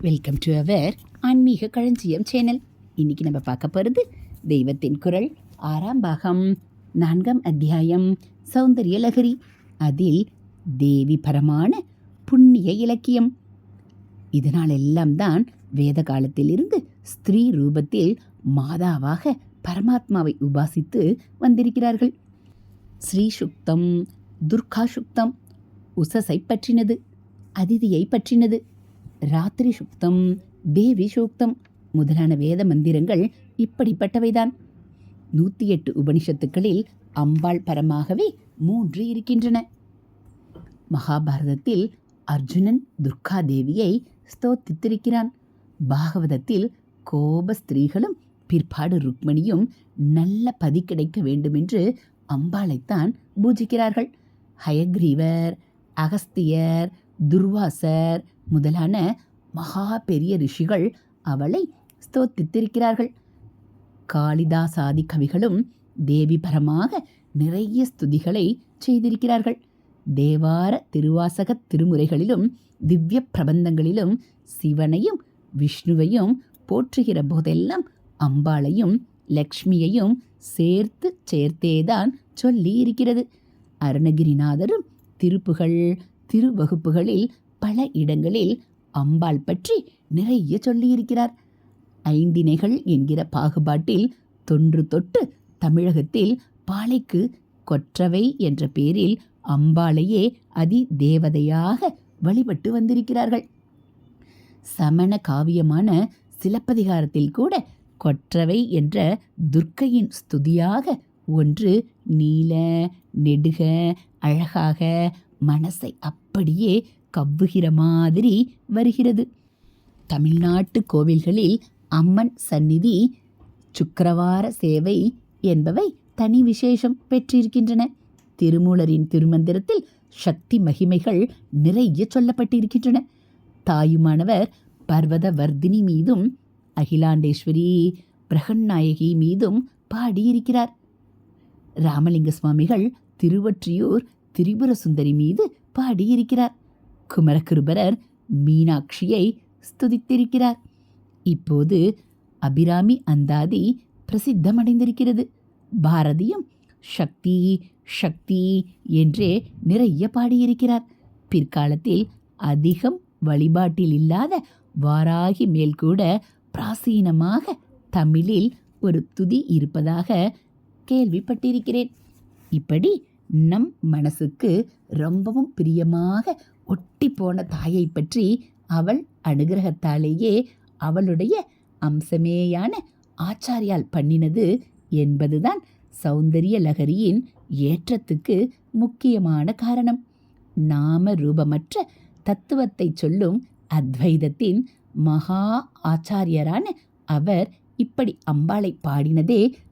Welcome to our ஆன்மீக களஞ்சியம் channel இன்னைக்கு நம்ம பார்க்க போகிறது தெய்வத்தின் குரல் ஆறாம் பாகம் நான்காம் அத்தியாயம் சௌந்தரிய லகரி அதில் தேவி பரமான புண்ணிய இலக்கியம். இதனால் எல்லாம் தான் வேத காலத்திலிருந்து ஸ்திரீ ரூபத்தில் மாதாவாக பரமாத்மாவை உபாசித்து வந்திருக்கிறார்கள். ஸ்ரீ சுக்தம் துர்கா சுக்தம் உசஸை பற்றினது அதிதியை பற்றினது. ராத்திரி சுக்தம் தேவி சூக்தம் முதலான வேத மந்திரங்கள் இப்படிப்பட்டவைதான். நூற்றி எட்டு உபனிஷத்துக்களில் அம்பாள் பரமாகவே மூன்று இருக்கின்றன. மகாபாரதத்தில் அர்ஜுனன் துர்கா தேவியை ஸ்தோத்தித்திருக்கிறான். பாகவதத்தில் கோப ஸ்திரீகளும் பிற்பாடு ருக்மணியும் நல்ல பதி கிடைக்க வேண்டுமென்று அம்பாளைத்தான் பூஜிக்கிறார்கள். ஹயக்ரீவர் அகஸ்தியர் துர்வாசர் முதலான மகா பெரிய ரிஷிகள் அவளை ஸ்தோத்தித்திருக்கிறார்கள். காளிதாசாதி கவிகளும் தேவிபரமாக நிறைய ஸ்துதிகளை செய்திருக்கிறார்கள். தேவார திருவாசக திருமுறைகளிலும் திவ்ய பிரபந்தங்களிலும் சிவனையும் விஷ்ணுவையும் போற்றுகிற போதெல்லாம் அம்பாளையும் லக்ஷ்மியையும் சேர்த்து சேர்த்தேதான் சொல்லி இருக்கிறது. அருணகிரிநாதரும் திருப்புகள் திருவகுப்புகளில் பல இடங்களில் அம்பாள் பற்றி நிறைய சொல்லியிருக்கிறார். ஐந்தினைகள் என்கிற பாகுபாட்டில் தொன்று தொட்டு தமிழகத்தில் பாலைக்கு கொற்றவை என்ற பேரில் அம்பாளையே அதி தேவதையாக வழிபட்டு வந்திருக்கிறார்கள். சமண காவியமான சிலப்பதிகாரத்தில் கூட கொற்றவை என்ற துர்க்கையின் ஸ்துதியாக ஒன்று நீல நெடுக அழகாக மனசை அப்படியே கவ்வுகிற மாதிரி வருகிறது. தமிழ்நாட்டு கோவில்களில் அம்மன் சந்நிதி சுக்கிரவார சேவை என்பவை தனி விசேஷம் பெற்றிருக்கின்றன. திருமூலரின் திருமந்திரத்தில் சக்தி மகிமைகள் நிறைய சொல்லப்பட்டிருக்கின்றன. தாயுமானவர் பர்வத வர்தினி மீதும் அகிலாண்டேஸ்வரி பிரகன்நாயகி மீதும் பாடியிருக்கிறார். ராமலிங்க சுவாமிகள் திருவற்றியூர் திரிபுர சுந்தரி மீது பாடியிருக்கிறார். குமரகுருபரர் மீனாட்சியை ஸ்துதித்திருக்கிறார். இப்போது அபிராமி அந்தாதி பிரசித்தமடைந்திருக்கிறது. பாரதியும் சக்தி சக்தி என்றே நிறைய பாடியிருக்கிறார். பிற்காலத்தில் அதிகம் வழிபாட்டில் இல்லாத வாராகி மேல் கூட பிராசீனமாக தமிழில் ஒரு துதி இருப்பதாக கேள்விப்பட்டிருக்கிறேன். இப்படி நம் மனசுக்கு ரொம்பவும் பிரியமாக ஒட்டி போன தாயை பற்றி அவள் அனுகிரகத்தாலேயே அவளுடைய அம்சமேயான ஆச்சாரியால் பண்ணினது என்பதுதான் சௌந்தரிய லகரியின் ஏற்றத்துக்கு முக்கியமான காரணம். நாம ரூபமற்ற தத்துவத்தை சொல்லும் அத்வைதத்தின் மகா ஆச்சாரியரான அவர் இப்படி அம்பாளை பாடினதே